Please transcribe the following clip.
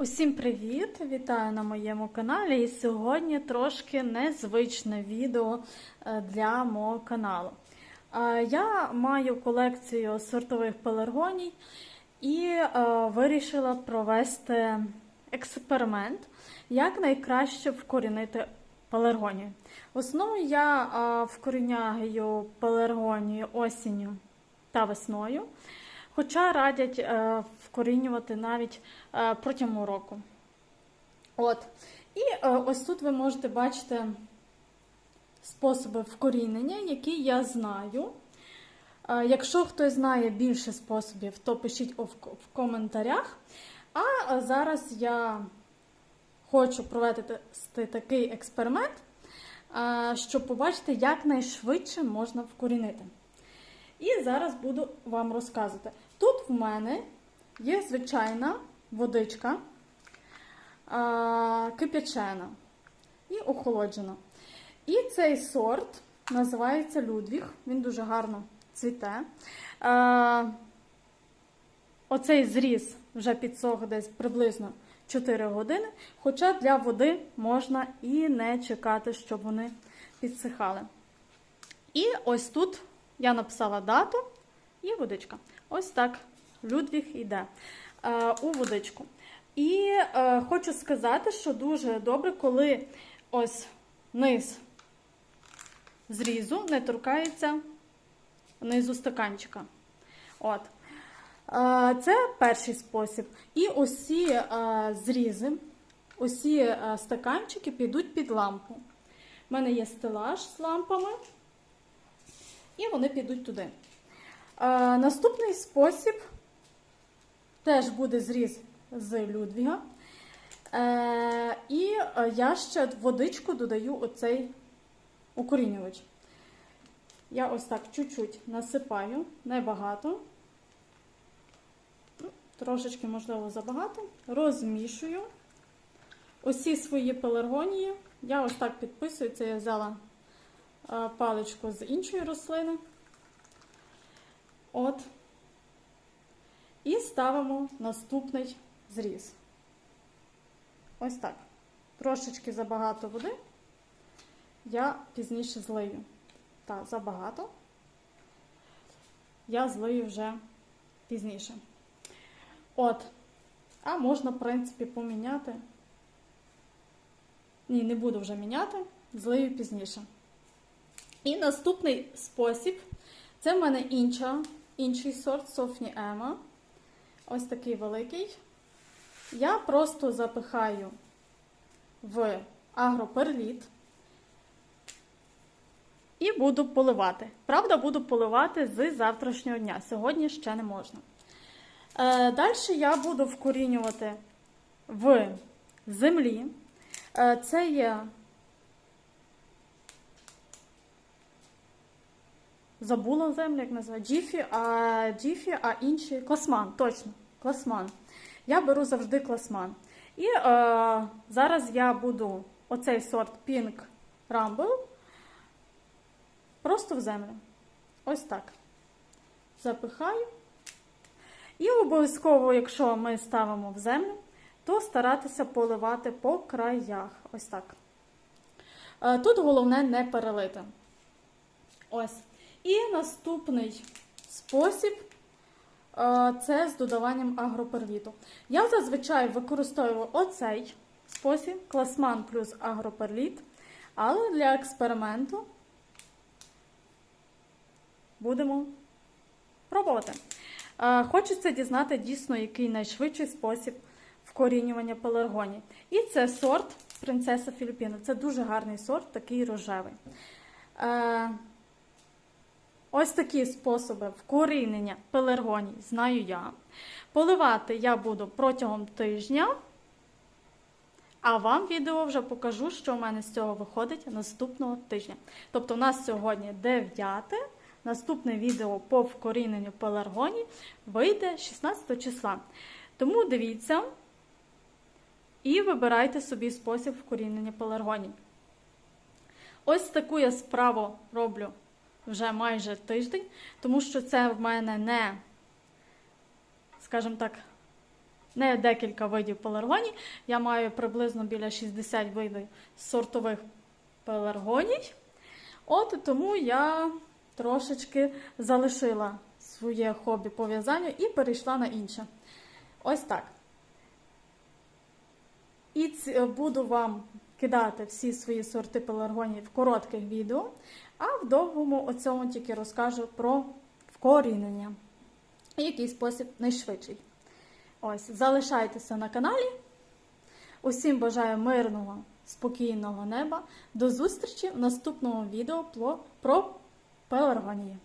Усім привіт! Вітаю на моєму каналі. І сьогодні трошки незвичне відео е, для мого каналу. Е, Я маю колекцію сортових пеларгоній і е, вирішила провести експеримент, як найкраще вкорінити пеларгонію. В основному я вкоріняю пеларгонію осінню та весною. Хоча радять е, вкорінювати навіть е, протягом року. От. І е, ось тут ви можете бачити способи вкорінення, які я знаю. Е, якщо хтось знає більше способів, то пишіть в, в коментарях. А е, зараз я хочу провести такий експеримент, е, щоб побачити, як найшвидше можна вкорінити. І зараз буду вам розказувати. Тут в мене є звичайна водичка кип'ячена і охолоджена. І цей сорт називається Людвіг. Він дуже гарно цвіте. Оцей зріз вже підсох десь приблизно 4 години. Хоча для води можна і не чекати, щоб вони підсихали. І ось тут я написала дату і водичка. Ось так Людвіг йде е, у водичку. І е, хочу сказати, що дуже добре, коли ось низ зрізу не торкається низу стаканчика. От. Е, це перший спосіб. І усі е, зрізи, усі е, стаканчики підуть під лампу. У мене є стелаж з лампами і вони підуть туди. Е, наступний спосіб теж буде зріз з Людвіга. Е, і я ще водичку додаю оцей укорінювач. Я ось так чуть-чуть насипаю, небагато. Ну, Трошечки, можливо, забагато. Розмішую. Усі свої пеларгонії. Я ось так підписую. Це я взяла паличку з іншої рослини. От. І ставимо наступний зріз. Ось так. Трошечки забагато води. Я пізніше злию. Так, забагато. Я злию вже пізніше. От. А можна, в принципі, поміняти. Ні, не буду вже міняти, злию пізніше. І наступний спосіб це в мене інша, інший сорт Софні Ема. Ось такий великий. Я просто запихаю в агроперліт і буду поливати. Правда, буду поливати з завтрашнього дня. Сьогодні ще не можна. Е, Далі я буду вкорінювати в землі. Е, Це є забула землю, як називають, Джіфі, а Джіфі, а інші класман, точно, класман. Я беру завжди класман. І е, зараз я буду оцей сорт Pink Rumble просто в землю. Ось так. Запихаю. І обов'язково, якщо ми ставимо в землю, то старатися поливати по краях. Ось так. Е, Тут головне не перелити. Ось. І наступний спосіб е, це з додаванням агроперліту. Я зазвичай використовую оцей спосіб класман плюс агроперліт, але для експерименту будемо пробувати. Е, Хочеться дізнати дійсно, який найшвидший спосіб вкорінювання пеларгонії. І це сорт принцеса Філіппіна. Це дуже гарний сорт, такий рожевий. Ось такі способи вкорінення пеларгоній знаю я. Поливати я буду протягом тижня, а вам відео вже покажу, що в мене з цього виходить наступного тижня. Тобто, у нас сьогодні 9, наступне відео по вкоріненню пеларгоній вийде 16 числа. Тому дивіться і вибирайте собі спосіб вкорінення пеларгоній. Ось таку я справу роблю вже майже тиждень, тому що це в мене не, скажімо так, не декілька видів пеларгоній. Я маю приблизно біля 60 видів сортових пеларгоній. От тому я трошечки залишила своє хобі по в'язанню і перейшла на інше. Ось так. І буду вам кидати всі свої сорти пеларгоній в коротких відео, а в довгому оцьому тільки розкажу про вкорінення. І який спосіб найшвидший. Ось, залишайтеся на каналі. Усім бажаю мирного, спокійного неба. До зустрічі в наступному відео про- пеларгонії.